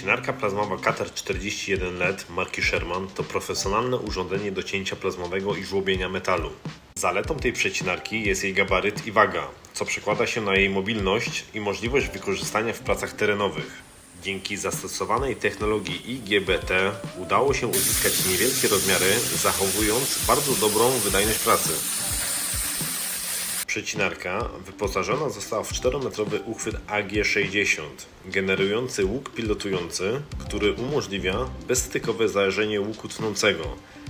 Przecinarka plazmowa Cater 41 LED marki Sherman to profesjonalne urządzenie do cięcia plazmowego i żłobienia metalu. Zaletą tej przecinarki jest jej gabaryt i waga, co przekłada się na jej mobilność i możliwość wykorzystania w pracach terenowych. Dzięki zastosowanej technologii IGBT udało się uzyskać niewielkie rozmiary, zachowując bardzo dobrą wydajność pracy. Przecinarka wyposażona została w 4-metrowy uchwyt AG60, generujący łuk pilotujący, który umożliwia bezstykowe zależenie łuku tnącego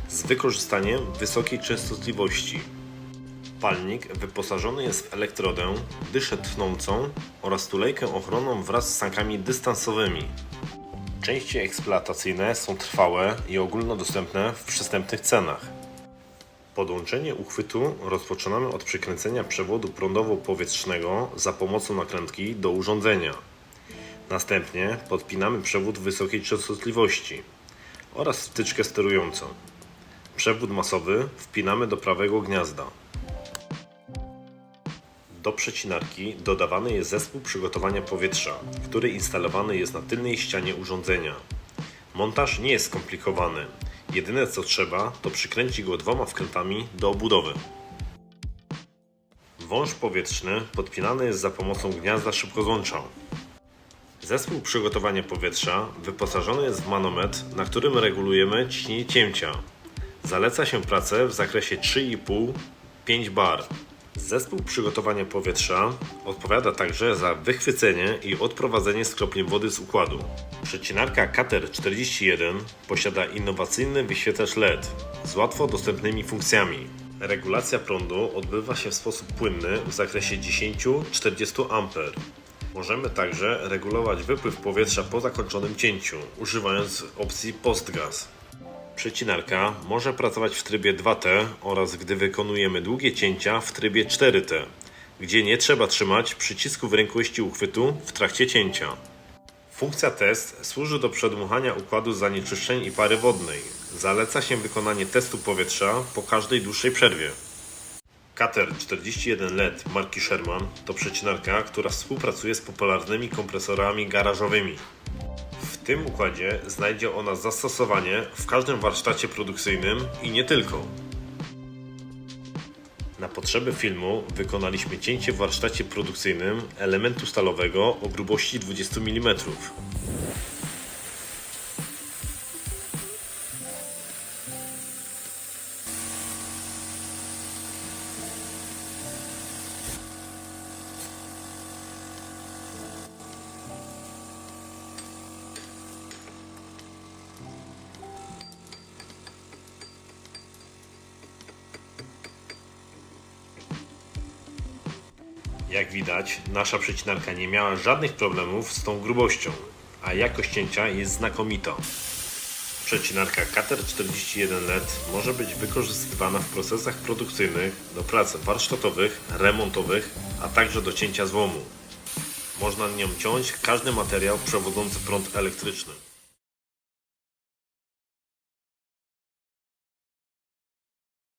z wykorzystaniem wysokiej częstotliwości. Palnik wyposażony jest w elektrodę, dyszę tnącą oraz tulejkę ochronną wraz z sankami dystansowymi. Części eksploatacyjne są trwałe i ogólnodostępne w przystępnych cenach. Podłączenie uchwytu rozpoczynamy od przykręcenia przewodu prądowo-powietrznego za pomocą nakrętki do urządzenia. Następnie podpinamy przewód wysokiej częstotliwości oraz wtyczkę sterującą. Przewód masowy wpinamy do prawego gniazda. Do przecinarki dodawany jest zespół przygotowania powietrza, który instalowany jest na tylnej ścianie urządzenia. Montaż nie jest skomplikowany. Jedyne co trzeba, to przykręcić go dwoma wkrętami do obudowy. Wąż powietrzny podpinany jest za pomocą gniazda szybkozłącza. Zespół przygotowania powietrza wyposażony jest w manometr, na którym regulujemy ciśnienie cięcia. Zaleca się pracę w zakresie 3,5-5 bar. Zespół przygotowania powietrza odpowiada także za wychwycenie i odprowadzenie skropli wody z układu. Przecinarka Cater 41 posiada innowacyjny wyświetlacz LED z łatwo dostępnymi funkcjami. Regulacja prądu odbywa się w sposób płynny w zakresie 10-40 A. Możemy także regulować wypływ powietrza po zakończonym cięciu, używając opcji postgas. Przecinarka może pracować w trybie 2T oraz gdy wykonujemy długie cięcia w trybie 4T, gdzie nie trzeba trzymać przycisku w rękojeści uchwytu w trakcie cięcia. Funkcja test służy do przedmuchania układu zanieczyszczeń i pary wodnej. Zaleca się wykonanie testu powietrza po każdej dłuższej przerwie. Cater 41 LED marki Sherman to przecinarka, która współpracuje z popularnymi kompresorami garażowymi. Tym układzie znajdzie ona zastosowanie w każdym warsztacie produkcyjnym i nie tylko. Na potrzeby filmu wykonaliśmy cięcie w warsztacie produkcyjnym elementu stalowego o grubości 20 mm. Jak widać, nasza przecinarka nie miała żadnych problemów z tą grubością, a jakość cięcia jest znakomita. Przecinarka Cater 41 LED może być wykorzystywana w procesach produkcyjnych do prac warsztatowych, remontowych, a także do cięcia złomu. Można nią ciąć każdy materiał przewodzący prąd elektryczny.